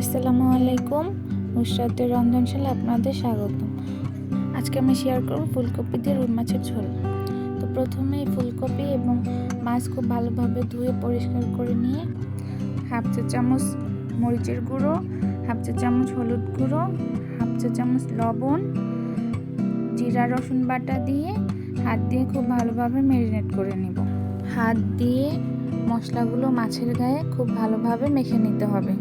আসসালামু আলাইকুম। নুসরাতের রন্ধনশালা আপনাদের স্বাগত। আজকে আমি শেয়ার করব ফুলকপি দিয়ে রুই মাছের ঝোল। তো প্রথমে ফুলকপি এবং মাছ খুব ভালোভাবে ধুয়ে পরিষ্কার করে নিয়ে হাফ চা চামচ মরিচের গুঁড়ো, হাফ চা চামচ হলুদ গুঁড়ো, হাফ চা চামচ লবণ, জিরা, রসুন বাটা দিয়ে হাত দিয়ে খুব ভালোভাবে ম্যারিনেট করে নেব। হাত দিয়ে মশলাগুলো মাছের গায়ে খুব ভালোভাবে মেখে নিতে হবে।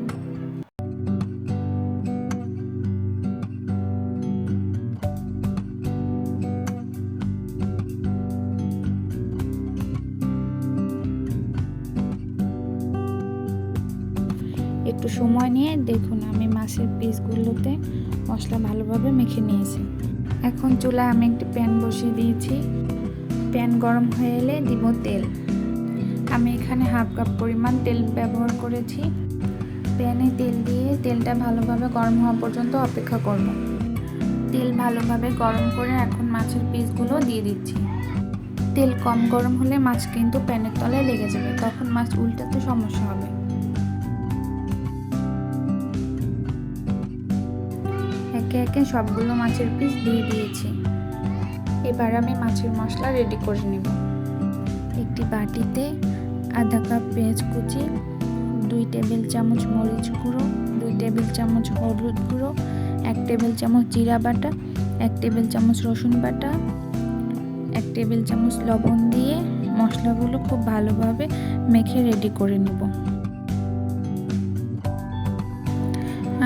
সময় নিয়ে দেখুন আমি মাছের পিসগুলোতে মশলা ভালোভাবে মেখে নিয়েছি। এখন চুলায় আমি একটি প্যান বসিয়ে দিয়েছি। প্যান গরম হয়ে এলে দিব তেল। আমি এখানে হাফ কাপ পরিমাণ তেল ব্যবহার করেছি। প্যানে তেল দিয়ে তেলটা ভালোভাবে গরম হওয়া পর্যন্ত অপেক্ষা করব। তেল ভালোভাবে গরম করে এখন মাছের পিসগুলো দিয়ে দিচ্ছি। তেল কম গরম হলে মাছ কিন্তু প্যানের তলায় লেগে যাবে, তখন মাছ উল্টাতে সমস্যা হবে। একে একে সবগুলো মাছের পিস দিয়ে দিয়েছি। এবার আমি মাছের মশলা রেডি করে নেব। একটি বাটিতে আধা কাপ পেঁয়াজ কুচি, দুই টেবিল চামচ মরিচ গুঁড়ো, দুই টেবিল চামচ হলুদ গুঁড়ো, এক টেবিল চামচ জিরা বাটা, এক টেবিল চামচ রসুন বাটা, এক টেবিল চামচ লবণ দিয়ে মশলাগুলো খুব ভালোভাবে মেখে রেডি করে নেব।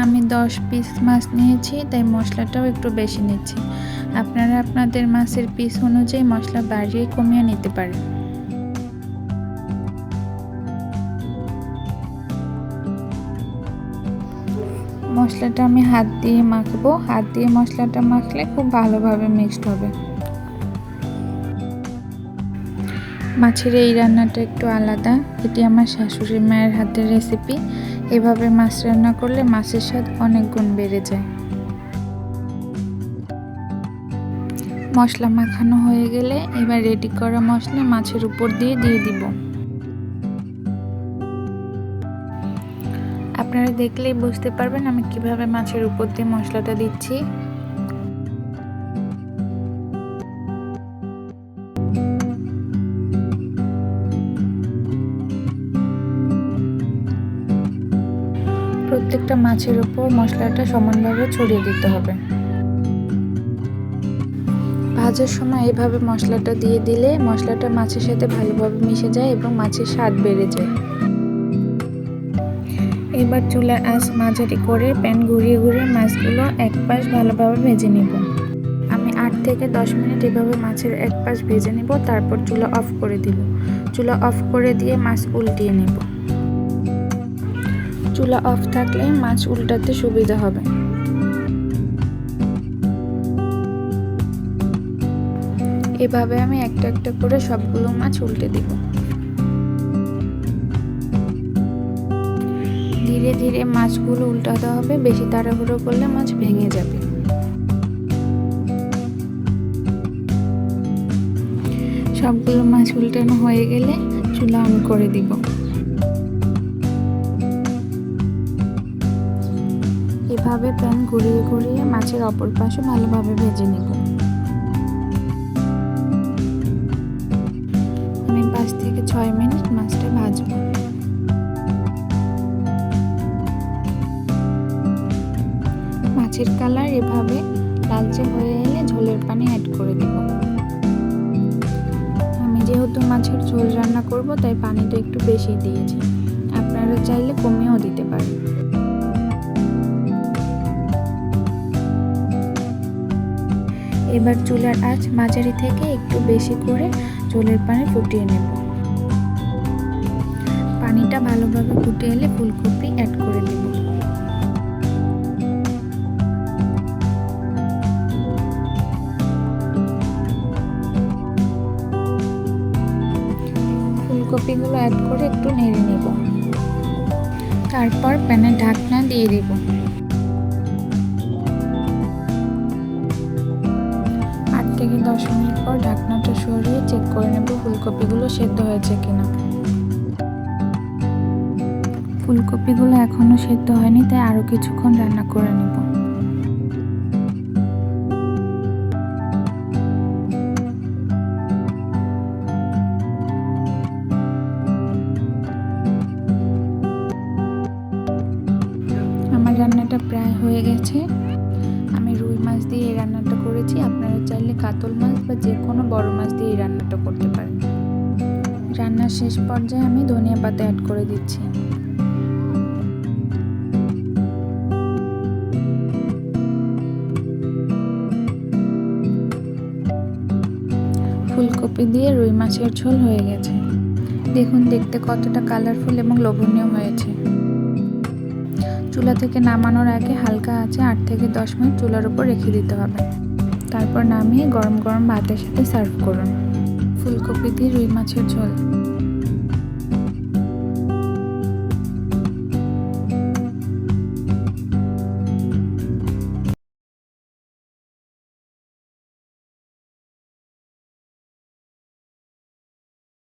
আমি দশ পিস মাছ নিয়েছি, তাই মশলাটাও একটু বেশি নিচ্ছি। আপনারা আপনাদের মাছের পিস অনুযায়ী মশলা বাড়িয়ে কমিয়ে নিতে পারেন। মশলাটা আমি হাত দিয়ে মাখবো। হাত দিয়ে মশলাটা মাখলে খুব ভালোভাবে মিক্সড হবে। মাছের এই রান্নাটা একটু আলাদা। এটি আমার শাশুড়ি মায়ের হাতের রেসিপি এভাবে মাছ রান্না করলে মাছের স্বাদ অনেক গুণ বেড়ে যায়। মশলা মাখানো হয়ে গেলে এবার রেডি করা মশলা মাছের উপর দিয়ে দিয়ে দিব। আপনারা দেখলেই বুঝতে পারবেন আমি কীভাবে মাছের উপর দিয়ে মশলাটা দিচ্ছি। প্রত্যেকটা মাছের উপর মশলাটা সমানভাবে ছড়িয়ে দিতে হবে। ভাজার সময় এভাবে মশলাটা দিয়ে দিলে মশলাটা মাছের সাথে ভালোভাবে মিশে যায় এবং মাছের স্বাদ বেড়ে যায়। এবার চুলার আঁচ মাঝারি করে প্যান ঘুরিয়ে ঘুরিয়ে মাছগুলো এক পাশ ভালোভাবে ভেজে নিব। আমি আট থেকে দশ মিনিট এভাবে মাছের এক পাশ ভেজে নিব, তারপর চুলা অফ করে দিব। চুলা অফ করে দিয়ে মাছ উল্টিয়ে নেব। চুলা অফ থাকলে মাছ উল্টাতে সুবিধা হবে। এভাবে আমি একটা একটা করে সবগুলো মাছ উল্টে দিব। ধীরে ধীরে মাছগুলো উল্টাতে হবে, বেশি তাড়াহুড়ো করলে মাছ ভেঙে যাবে। সবগুলো মাছ উল্টানো হয়ে গেলে চুলা অন করে দিব। এভাবে প্যান ঘুরিয়ে ঘুরিয়ে মাছের অপর পাশে ভালোভাবে ভেজে নেব। আমি পাঁচ থেকে ছয় মিনিট মাছটা ভাজবো। মাছের কালার এভাবে লালচে হয়ে এলে ঝোলের পানি অ্যাড করে দেব। আমি যেহেতু মাছের ঝোল রান্না করব, তাই পানিটা একটু বেশি দিয়েছি। আপনারা চাইলে কমিয়েও দিতে পারেন। এবার চুলার আঁচ মাঝারি থেকে একটু বেশি করে ঝোলের পানি ফুটিয়ে নেব। পানিটা ভালোভাবে ফুটে এলে ফুলকপি অ্যাড করে দেব ফুলকপিগুলো অ্যাড করে একটু নেড়ে নেব। তারপর প্যানে ঢাকনা দিয়ে দেবো। থেকে দশ মিনিট পর ঢাকনাটা সরিয়ে চেক করে নেব ফুলকপিগুলো সেদ্ধ হয়েছে কিনা। ফুলকপিগুলো এখনও সেদ্ধ হয়নি, তাই আরও কিছুক্ষণ রান্না করে নেব। আমার রান্নাটা প্রায় হয়ে গেছে। রুই মাছ দিয়ে এই রান্নাটা করেছি। আপনারা চাইলে কাতল মাছ বা যে কোনো বড় মাছ দিয়ে এই রান্নাটা করতে পারেন। রান্নার শেষ পর্যায়ে আমি ধনিয়া পাতা অ্যাড করে দিচ্ছি। ফুলকপি দিয়ে রুই মাছের ঝোল হয়ে গেছে। দেখুন, দেখতে কতটা কালারফুল এবং লোভনীয় হয়েছে। চুলা থেকে নামানোর আগে হালকা আছে আট থেকে দশ মিনিট চুলার উপর রেখে দিতে হবে। তারপর নামিয়ে গরম গরম ভাতের সাথে সার্ভ করুন। ফুলকপি দিয়ে রুই মাছের ঝোল।